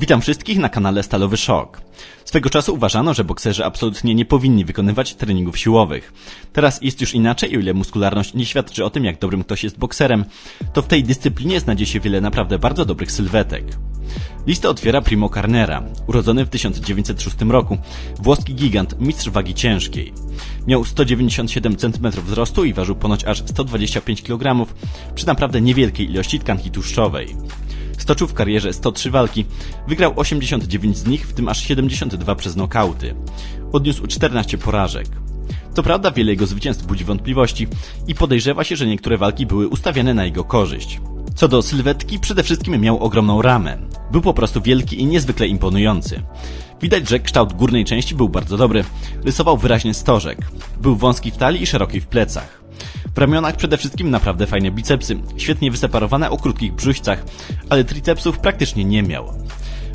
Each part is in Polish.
Witam wszystkich na kanale Stalowy Szok. Swego czasu uważano, że bokserzy absolutnie nie powinni wykonywać treningów siłowych. Teraz jest już inaczej o ile muskularność nie świadczy o tym, jak dobrym ktoś jest bokserem, to w tej dyscyplinie znajdzie się wiele naprawdę bardzo dobrych sylwetek. Listę otwiera Primo Carnera, urodzony w 1906 roku, włoski gigant, mistrz wagi ciężkiej. Miał 197 cm wzrostu i ważył ponoć aż 125 kg przy naprawdę niewielkiej ilości tkanki tłuszczowej. Stoczył w karierze 103 walki, wygrał 89 z nich, w tym aż 72 przez nokauty. Odniósł 14 porażek. Co prawda wiele jego zwycięstw budzi wątpliwości i podejrzewa się, że niektóre walki były ustawiane na jego korzyść. Co do sylwetki, przede wszystkim miał ogromną ramę. Był po prostu wielki i niezwykle imponujący. Widać, że kształt górnej części był bardzo dobry. Rysował wyraźny stożek. Był wąski w talii i szeroki w plecach. W ramionach przede wszystkim naprawdę fajne bicepsy, świetnie wyseparowane o krótkich brzuścach, ale tricepsów praktycznie nie miał.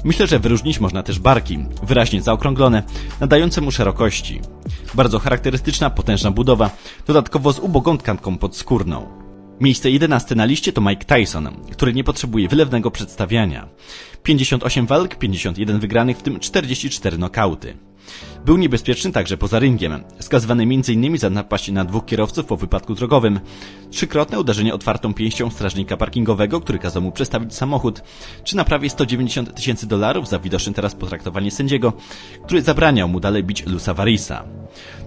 Myślę, że wyróżnić można też barki, wyraźnie zaokrąglone, nadające mu szerokości. Bardzo charakterystyczna, potężna budowa, dodatkowo z ubogą tkanką podskórną. Miejsce 11 na liście to Mike Tyson, który nie potrzebuje wylewnego przedstawiania. 58 walk, 51 wygranych, w tym 44 nokauty. Był niebezpieczny także poza ringiem, skazywany m.in. za napaść na dwóch kierowców po wypadku drogowym, trzykrotne uderzenie otwartą pięścią strażnika parkingowego, który kazał mu przestawić samochód, czy na prawie 190 tysięcy dolarów za widoczne teraz potraktowanie sędziego, który zabraniał mu dalej bić Lusa Varisa.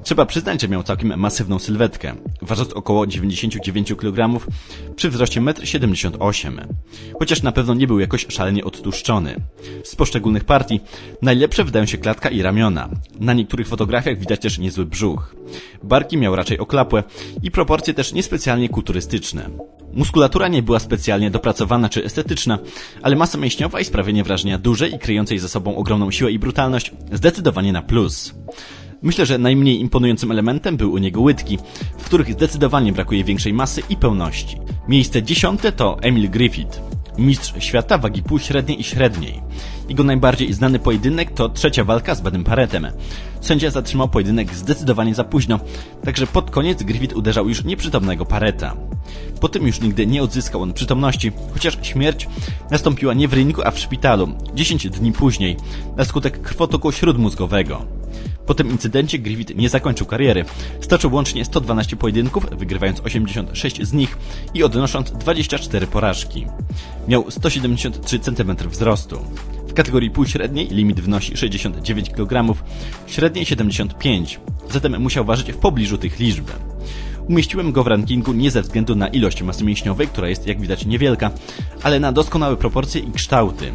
Trzeba przyznać, że miał całkiem masywną sylwetkę, ważąc około 99 kg przy wzroście 1,78 m. Chociaż na pewno nie był jakoś szalenie odtłuszczony. Z poszczególnych partii najlepsze wydają się klatka i ramiona. Na niektórych fotografiach widać też niezły brzuch. Barki miał raczej oklapłe i proporcje też niespecjalnie kulturystyczne. Muskulatura nie była specjalnie dopracowana czy estetyczna, ale masa mięśniowa i sprawienie wrażenia dużej i kryjącej za sobą ogromną siłę i brutalność zdecydowanie na plus. Myślę, że najmniej imponującym elementem był u niego łydki, w których zdecydowanie brakuje większej masy i pełności. Miejsce dziesiąte to Emil Griffith, mistrz świata wagi półśredniej i średniej. Jego najbardziej znany pojedynek to trzecia walka z Badem Paretem. Sędzia zatrzymał pojedynek zdecydowanie za późno, także pod koniec Griffith uderzał już nieprzytomnego Pareta. Po tym już nigdy nie odzyskał on przytomności, chociaż śmierć nastąpiła nie w ringu, a w szpitalu, 10 dni później, na skutek krwotoku śródmózgowego. Po tym incydencie Griffith nie zakończył kariery. Stoczył łącznie 112 pojedynków, wygrywając 86 z nich i odnosząc 24 porażki. Miał 173 cm wzrostu. W kategorii półśredniej limit wynosi 69 kg, średniej 75, zatem musiał ważyć w pobliżu tych liczb. Umieściłem go w rankingu nie ze względu na ilość masy mięśniowej, która jest jak widać niewielka, ale na doskonałe proporcje i kształty.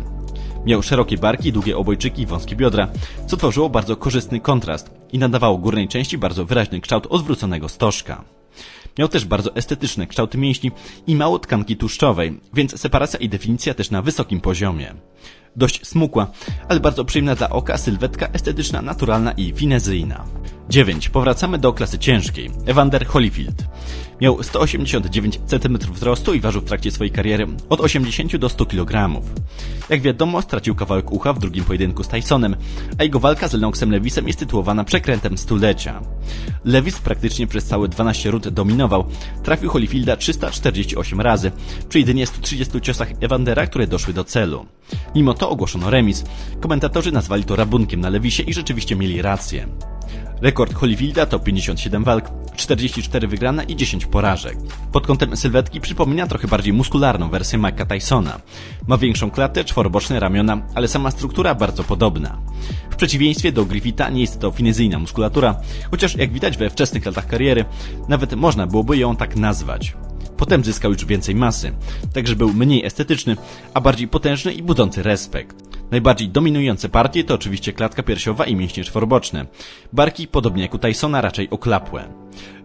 Miał szerokie barki, długie obojczyki i wąskie biodra, co tworzyło bardzo korzystny kontrast i nadawało górnej części bardzo wyraźny kształt odwróconego stożka. Miał też bardzo estetyczne kształty mięśni i mało tkanki tłuszczowej, więc separacja i definicja też na wysokim poziomie. Dość smukła, ale bardzo przyjemna dla oka sylwetka estetyczna, naturalna i finezyjna. 9. Powracamy do klasy ciężkiej. Evander Holyfield. Miał 189 cm wzrostu i ważył w trakcie swojej kariery od 80 do 100 kg. Jak wiadomo, stracił kawałek ucha w drugim pojedynku z Tysonem, a jego walka z Lennoxem Lewisem jest tytułowana przekrętem stulecia. Lewis praktycznie przez całe 12 rund dominował, trafił Holyfielda 348 razy, przy jedynie 130 ciosach Evandera, które doszły do celu. Mimo to ogłoszono remis. Komentatorzy nazwali to rabunkiem na Lewisie i rzeczywiście mieli rację. Rekord Holyfielda to 57 walk, 44 wygrane i 10 porażek. Pod kątem sylwetki przypomina trochę bardziej muskularną wersję Mike'a Tysona. Ma większą klatę, czworoboczne ramiona, ale sama struktura bardzo podobna. W przeciwieństwie do Griffitha nie jest to finezyjna muskulatura, chociaż jak widać we wczesnych latach kariery, nawet można byłoby ją tak nazwać. Potem zyskał już więcej masy, także był mniej estetyczny, a bardziej potężny i budzący respekt. Najbardziej dominujące partie to oczywiście klatka piersiowa i mięśnie czworoboczne. Barki, podobnie jak u Tysona, raczej oklapłe.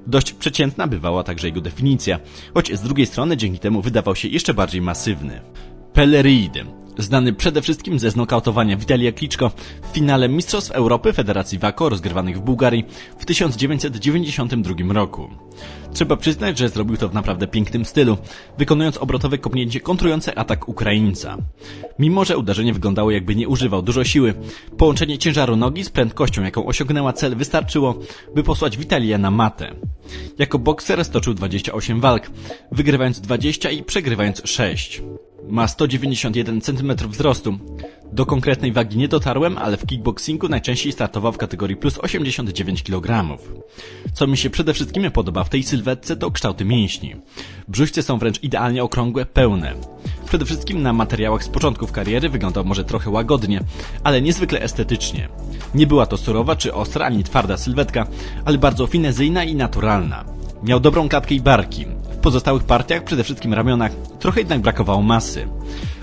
Dość przeciętna bywała także jego definicja, choć z drugiej strony dzięki temu wydawał się jeszcze bardziej masywny. Pellerid, znany przede wszystkim ze znokautowania Witalia Kliczko w finale Mistrzostw Europy Federacji WAKO rozgrywanych w Bułgarii w 1992 roku. Trzeba przyznać, że zrobił to w naprawdę pięknym stylu, wykonując obrotowe kopnięcie kontrujące atak Ukraińca. Mimo, że uderzenie wyglądało jakby nie używał dużo siły, połączenie ciężaru nogi z prędkością, jaką osiągnęła cel, wystarczyło, by posłać Witalia na matę. Jako bokser stoczył 28 walk, wygrywając 20 i przegrywając 6. Ma 191 cm wzrostu, Do konkretnej wagi nie dotarłem, ale w kickboxingu najczęściej startował w kategorii plus 89 kg. Co mi się przede wszystkim podoba w tej sylwetce to kształty mięśni. Brzuszce są wręcz idealnie okrągłe, pełne. Przede wszystkim na materiałach z początków kariery wyglądał może trochę łagodnie, ale niezwykle estetycznie. Nie była to surowa czy ostra ani twarda sylwetka, ale bardzo finezyjna i naturalna. Miał dobrą klatkę i barki. W pozostałych partiach, przede wszystkim ramionach, trochę jednak brakowało masy.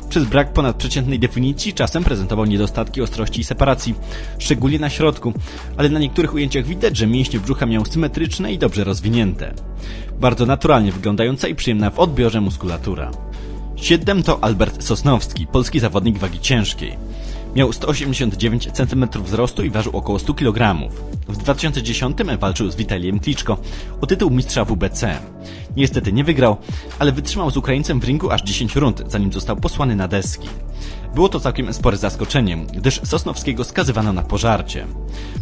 Przez brak ponadprzeciętnej definicji czasem prezentował niedostatki ostrości i separacji, szczególnie na środku, ale na niektórych ujęciach widać, że mięśnie brzucha miał symetryczne i dobrze rozwinięte. Bardzo naturalnie wyglądająca i przyjemna w odbiorze muskulatura. Siedem to Albert Sosnowski, polski zawodnik wagi ciężkiej. Miał 189 cm wzrostu i ważył około 100 kg. W 2010 walczył z Witaliem Kliczko o tytuł mistrza WBC. Niestety nie wygrał, ale wytrzymał z Ukraińcem w ringu aż 10 rund, zanim został posłany na deski. Było to całkiem spore zaskoczenie, gdyż Sosnowskiego skazywano na pożarcie.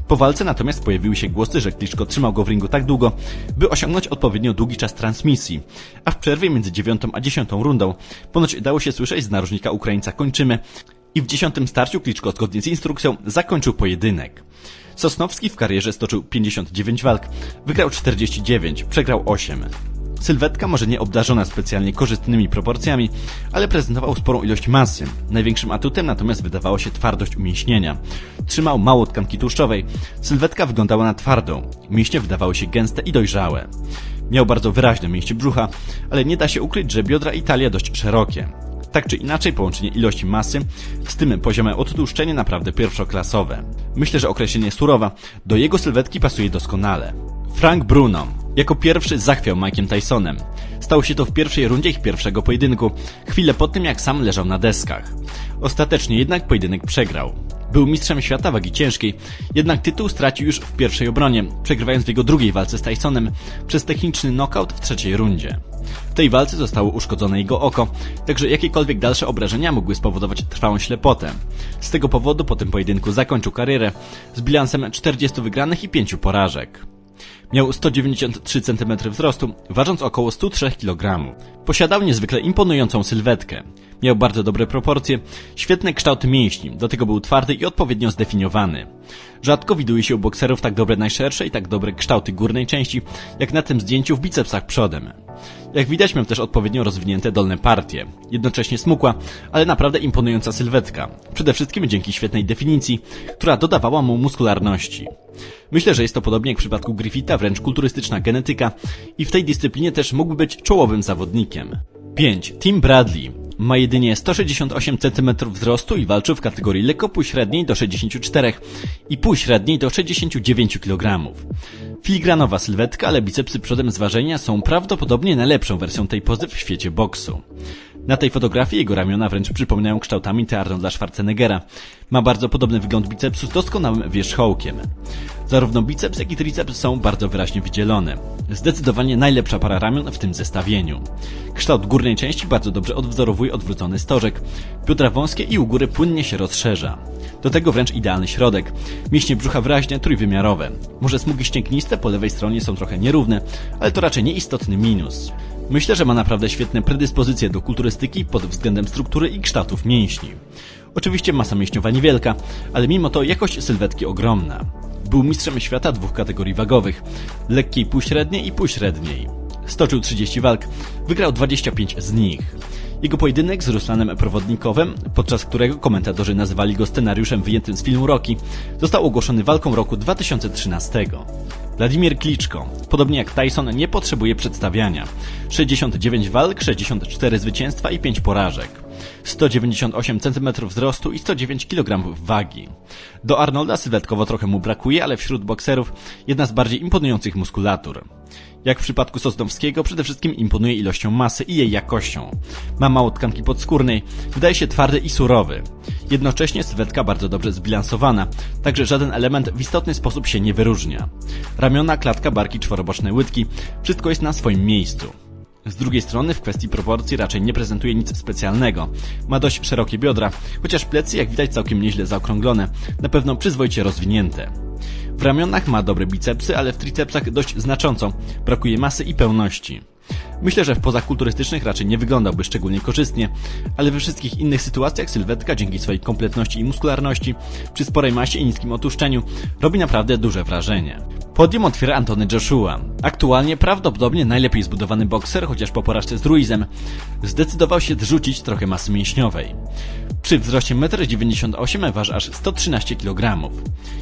Po walce natomiast pojawiły się głosy, że Kliczko trzymał go w ringu tak długo, by osiągnąć odpowiednio długi czas transmisji, a w przerwie między 9 a 10 rundą ponoć dało się słyszeć z narożnika Ukraińca kończymy i w dziesiątym starciu Kliczko zgodnie z instrukcją zakończył pojedynek. Sosnowski w karierze stoczył 59 walk, wygrał 49, przegrał 8. Sylwetka może nie obdarzona specjalnie korzystnymi proporcjami, ale prezentował sporą ilość masy. Największym atutem natomiast wydawała się twardość umięśnienia. Trzymał mało tkanki tłuszczowej, sylwetka wyglądała na twardą, mięśnie wydawały się gęste i dojrzałe. Miał bardzo wyraźne mięśnie brzucha, ale nie da się ukryć, że biodra i talia dość szerokie. Tak czy inaczej, połączenie ilości masy z tym poziomem odtłuszczenia naprawdę pierwszoklasowe. Myślę, że określenie surowa do jego sylwetki pasuje doskonale. Frank Bruno jako pierwszy zachwiał Mike'iem Tysonem. Stało się to w pierwszej rundzie ich pierwszego pojedynku, chwilę po tym jak sam leżał na deskach. Ostatecznie jednak pojedynek przegrał. Był mistrzem świata wagi ciężkiej, jednak tytuł stracił już w pierwszej obronie, przegrywając w jego drugiej walce z Tysonem przez techniczny knockout w trzeciej rundzie. W tej walce zostało uszkodzone jego oko, także jakiekolwiek dalsze obrażenia mogły spowodować trwałą ślepotę. Z tego powodu po tym pojedynku zakończył karierę z bilansem 40 wygranych i 5 porażek. Miał 193 cm wzrostu, ważąc około 103 kg. Posiadał niezwykle imponującą sylwetkę. Miał bardzo dobre proporcje, świetny kształt mięśni, do tego był twardy i odpowiednio zdefiniowany. Rzadko widuje się u bokserów tak dobre najszersze i tak dobre kształty górnej części, jak na tym zdjęciu w bicepsach przodem. Jak widać miał też odpowiednio rozwinięte dolne partie, jednocześnie smukła, ale naprawdę imponująca sylwetka, przede wszystkim dzięki świetnej definicji, która dodawała mu muskularności. Myślę, że jest to podobnie jak w przypadku Griffitha, wręcz kulturystyczna genetyka i w tej dyscyplinie też mógłby być czołowym zawodnikiem. 5. Tim Bradley ma jedynie 168 cm wzrostu i walczył w kategorii lekko półśredniej do 64 i półśredniej do 69 kg. Filigranowa sylwetka, ale bicepsy przodem z ważenia są prawdopodobnie najlepszą wersją tej pozy w świecie boksu. Na tej fotografii jego ramiona wręcz przypominają kształtami te Arnolda Schwarzeneggera. Ma bardzo podobny wygląd bicepsu z doskonałym wierzchołkiem. Zarówno biceps, jak i triceps są bardzo wyraźnie wydzielone. Zdecydowanie najlepsza para ramion w tym zestawieniu. Kształt górnej części bardzo dobrze odwzorowuje odwrócony stożek. Biodra wąskie i u góry płynnie się rozszerza. Do tego wręcz idealny środek. Mięśnie brzucha wyraźnie trójwymiarowe. Może smugi ścięgniste po lewej stronie są trochę nierówne, ale to raczej nieistotny minus. Myślę, że ma naprawdę świetne predyspozycje do kulturystyki pod względem struktury i kształtów mięśni. Oczywiście masa mięśniowa niewielka, ale mimo to jakość sylwetki ogromna. Był mistrzem świata dwóch kategorii wagowych, lekkiej półśredniej i półśredniej. Stoczył 30 walk, wygrał 25 z nich. Jego pojedynek z Ruslanem Prowodnikowem, podczas którego komentatorzy nazywali go scenariuszem wyjętym z filmu Rocky, został ogłoszony walką roku 2013. Wladimir Kliczko, podobnie jak Tyson, nie potrzebuje przedstawiania. 69 walk, 64 zwycięstwa i 5 porażek. 198 cm wzrostu i 109 kg wagi. Do Arnolda sylwetkowo trochę mu brakuje, ale wśród bokserów jedna z bardziej imponujących muskulatur. Jak w przypadku Sosnowskiego, przede wszystkim imponuje ilością masy i jej jakością. Ma mało tkanki podskórnej, wydaje się twardy i surowy. Jednocześnie sylwetka bardzo dobrze zbilansowana, także żaden element w istotny sposób się nie wyróżnia. Ramiona, klatka, barki, czworoboczne łydki, wszystko jest na swoim miejscu. Z drugiej strony w kwestii proporcji raczej nie prezentuje nic specjalnego. Ma dość szerokie biodra, chociaż plecy jak widać całkiem nieźle zaokrąglone, na pewno przyzwoicie rozwinięte. W ramionach ma dobre bicepsy, ale w tricepsach dość znacząco. Brakuje masy i pełności. Myślę, że w pozach kulturystycznych raczej nie wyglądałby szczególnie korzystnie, ale we wszystkich innych sytuacjach sylwetka dzięki swojej kompletności i muskularności, przy sporej masie i niskim otuszczeniu, robi naprawdę duże wrażenie. Podium otwiera Antony Joshua. Aktualnie prawdopodobnie najlepiej zbudowany bokser, chociaż po porażce z Ruizem, zdecydował się zrzucić trochę masy mięśniowej. Przy wzroście 1,98 m waży aż 113 kg.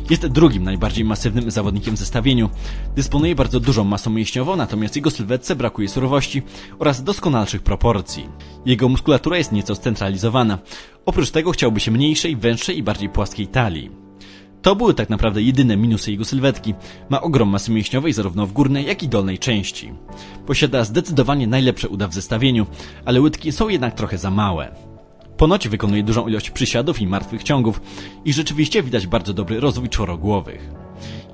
Jest drugim najbardziej masywnym zawodnikiem w zestawieniu. Dysponuje bardzo dużą masą mięśniową, natomiast jego sylwetce brakuje surowości oraz doskonalszych proporcji. Jego muskulatura jest nieco scentralizowana. Oprócz tego chciałby się mniejszej, węższej i bardziej płaskiej talii. To były tak naprawdę jedyne minusy jego sylwetki. Ma ogrom masy mięśniowej zarówno w górnej, jak i dolnej części. Posiada zdecydowanie najlepsze uda w zestawieniu, ale łydki są jednak trochę za małe. Ponoć wykonuje dużą ilość przysiadów i martwych ciągów i rzeczywiście widać bardzo dobry rozwój czworogłowych.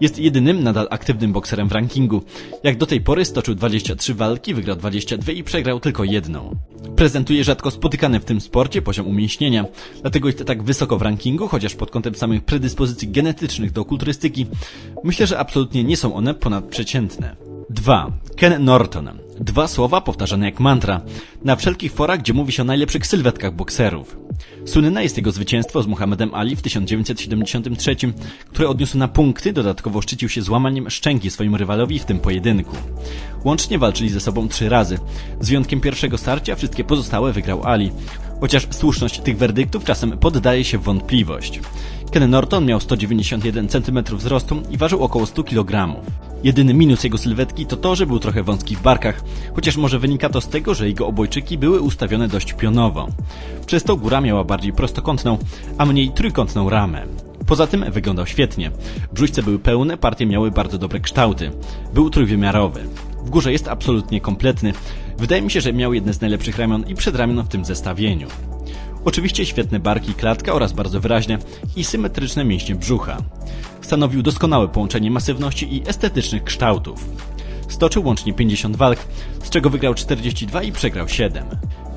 Jest jedynym nadal aktywnym bokserem w rankingu. Jak do tej pory stoczył 23 walki, wygrał 22 i przegrał tylko jedną. Prezentuje rzadko spotykany w tym sporcie poziom umięśnienia, dlatego jest tak wysoko w rankingu, chociaż pod kątem samych predyspozycji genetycznych do kulturystyki, myślę, że absolutnie nie są one ponadprzeciętne. 2. Ken Norton. Dwa słowa powtarzane jak mantra. Na wszelkich forach, gdzie mówi się o najlepszych sylwetkach bokserów. Słynne jest jego zwycięstwo z Muhammedem Ali w 1973, które odniósł na punkty, dodatkowo szczycił się złamaniem szczęki swoim rywalowi w tym pojedynku. Łącznie walczyli ze sobą trzy razy. Z wyjątkiem pierwszego starcia wszystkie pozostałe wygrał Ali. Chociaż słuszność tych werdyktów czasem poddaje się w wątpliwość. Ken Norton miał 191 cm wzrostu i ważył około 100 kg. Jedyny minus jego sylwetki to to, że był trochę wąski w barkach, chociaż może wynika to z tego, że jego obojczyki były ustawione dość pionowo. Przez to góra miała bardziej prostokątną, a mniej trójkątną ramę. Poza tym wyglądał świetnie. Brzuśce były pełne, partie miały bardzo dobre kształty. Był trójwymiarowy. W górze jest absolutnie kompletny. Wydaje mi się, że miał jedne z najlepszych ramion i przedramion w tym zestawieniu. Oczywiście świetne barki klatka oraz bardzo wyraźne i symetryczne mięśnie brzucha. Stanowił doskonałe połączenie masywności i estetycznych kształtów. Stoczył łącznie 50 walk, z czego wygrał 42 i przegrał 7.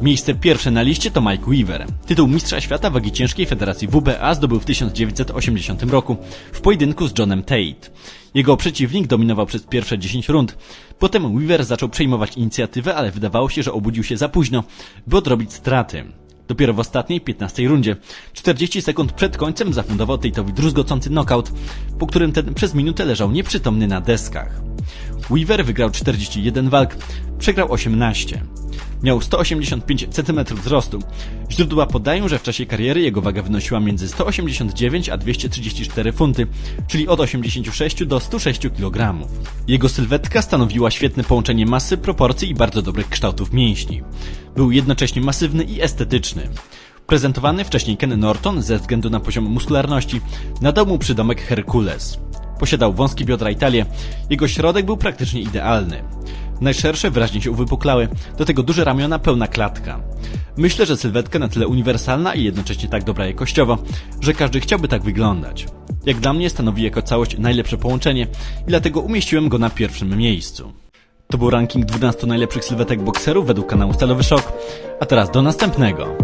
Miejsce pierwsze na liście to Mike Weaver. Tytuł Mistrza Świata Wagi Ciężkiej Federacji WBA zdobył w 1980 roku w pojedynku z Johnem Tate. Jego przeciwnik dominował przez pierwsze 10 rund. Potem Weaver zaczął przejmować inicjatywę, ale wydawało się, że obudził się za późno, by odrobić straty. Dopiero w ostatniej, 15 rundzie, 40 sekund przed końcem zafundował Tate'owi druzgocący knockout, po którym ten przez minutę leżał nieprzytomny na deskach. Weaver wygrał 41 walk, przegrał 18. Miał 185 cm wzrostu. Źródła podają, że w czasie kariery jego waga wynosiła między 189 a 234 funty, czyli od 86 do 106 kg. Jego sylwetka stanowiła świetne połączenie masy, proporcji i bardzo dobrych kształtów mięśni. Był jednocześnie masywny i estetyczny. Prezentowany wcześniej Ken Norton ze względu na poziom muskularności nadał mu przydomek Herkules. Posiadał wąskie biodra i talię, jego środek był praktycznie idealny. Najszersze wyraźnie się uwypuklały, do tego duże ramiona, pełna klatka. Myślę, że sylwetka na tyle uniwersalna i jednocześnie tak dobra jakościowo, że każdy chciałby tak wyglądać. Jak dla mnie stanowi jako całość najlepsze połączenie i dlatego umieściłem go na pierwszym miejscu. To był ranking 12 najlepszych sylwetek bokserów według kanału Stalowy Szok, a teraz do następnego.